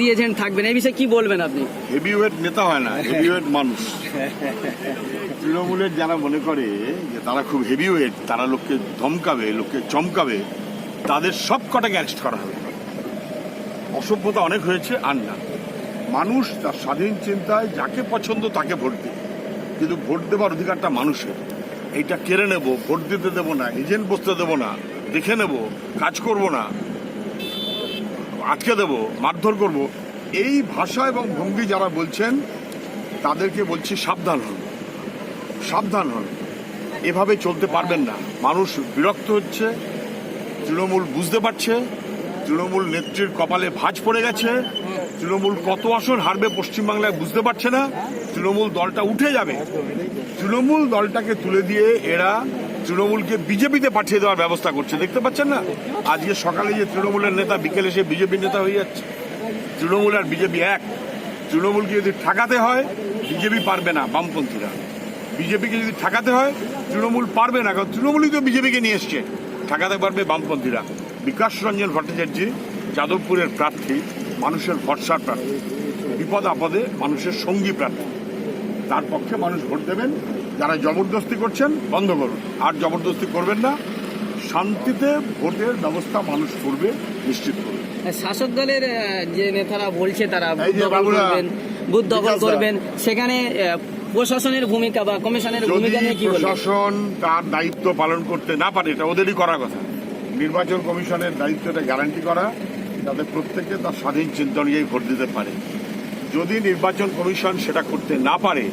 দিয়েছেন, থাকবেন। এই বিষয়ে কি বলবেন আপনি? হেভিওয়েট নেতা হয় না হেভিওয়েট মানুষ। তৃণমূলের যারা মনে করে যে তারা খুব হেভিওয়েট তারা লোককে ধমকাবে, লোককে চমকাবে, তাদের সব কটাকে অ্যারেস্ট করা হবে। অসভ্যতা অনেক হয়েছে, আর না। মানুষ তার স্বাধীন চিন্তায় যাকে পছন্দ তাকে ভোট দেবে। কিন্তু ভোট দেওয়ার অধিকারটা মানুষের। এইটা কেড়ে নেব, ভোট দিতে দেবো না এজেন্ট বসতে দেবো না, দেখে নেব, কাজ করব না। আটকে দেব, মারধর করব। এই ভাষা এবং ভঙ্গি যারা বলছেন, তাদেরকে বলছি সাবধান হন। সাবধান হন। এভাবে চলতে পারবেন না। মানুষ বিরক্ত হচ্ছে, তৃণমূল বুঝতে পারছে, তৃণমূল নেত্রীর কপালে ভাঁজ পড়ে গেছে, তৃণমূল কত আসন হারবে পশ্চিমবাংলায় বুঝতে পারছে না, তৃণমূল দলটা উঠে যাবে। তৃণমূল দলটাকে তুলে দিয়ে এরা তৃণমূলকে বিজেপিতে পাঠিয়ে দেওয়ার ব্যবস্থা করছে। দেখতে পাচ্ছেন না? আজকে সকালে যে তৃণমূলের নেতা, বিকেলে সে বিজেপির নেতা হয়ে যাচ্ছে। তৃণমূল আর বিজেপি এক। তৃণমূলকে যদি ঠেকাতে হয়, বিজেপি পারবে না বামপন্থীরা। বিজেপিকে যদি ঠেকাতে হয়, তৃণমূল পারবে না, কারণ তৃণমূলই তো বিজেপিকে নিয়ে এসছে। ঠেকাতে পারবে বামপন্থীরা। বিকাশ রঞ্জন ভট্টাচার্য, যাদবপুরের প্রার্থী, মানুষের ভরসার প্রার্থী। বিপদ আপদে মানুষের সঙ্গী প্রার্থী। তার পক্ষে মানুষ ভোট দেবেন। যারা জবরদস্তি করছেন বন্ধ করুন। আর জবরদস্তি করবেন না। শান্তিতে ভোটের ব্যবস্থা মানুষ করবে নিশ্চিত করবে। শাসক দলের যে নেতারা বলছে তারা বুথ দখল করবেন সেখানে প্রশাসনের ভূমিকা বা কমিশনের ভূমিকা নিয়ে কি প্রশাসন তার দায়িত্ব পালন করতে না পারে এটা ওদেরই করার কথা। নির্বাচন কমিশনের দায়িত্বটা গ্যারান্টি করা যাতে প্রত্যেকে তার স্বাধীন চিন্তা অনুযায়ী ভোট দিতে পারে। যদি নির্বাচন কমিশন সেটা করতে না পারে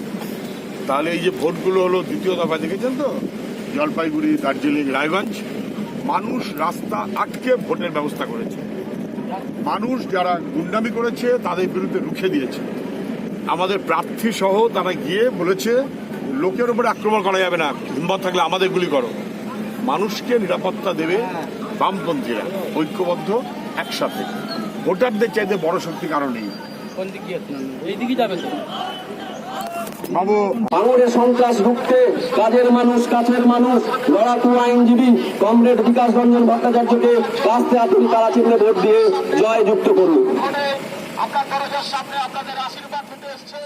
তাহলে এই যে ভোটগুলো হলো দ্বিতীয় দফা দেখেছেন তো? জলপাইগুড়ি, দার্জিলিং, রায়গঞ্জ, মানুষ রাস্তা আটকে ভোটের ব্যবস্থা করেছে। মানুষ যারা গুন্ডামি করেছে, তাদের বিরুদ্ধে রুখে দিয়েছে। আমাদের প্রার্থী সহ তারা গিয়ে বলেছে, লোকের উপরে আক্রমণ করা যাবে না হিম্মত থাকলে আমাদের গুলি করো। মানুষকে নিরাপত্তা দেবে বামপন্থীরা, ঐক্যবদ্ধ, একসাথে। ভোটারদের চাইতে বড় শক্তি কারণ নেই। ভাঙড়ে সন্ত্রাস রুখতে কাজের মানুষ কাছের মানুষ লড়াকু আইনজীবী কমরেড বিকাশ রঞ্জন ভট্টাচার্যকে কাস্তে আপনি তারা চিহ্নে ভোট দিয়ে জয় যুক্ত করুন আপনার দরজার সামনে আপনাদের আশীর্বাদ নিতে এসছে।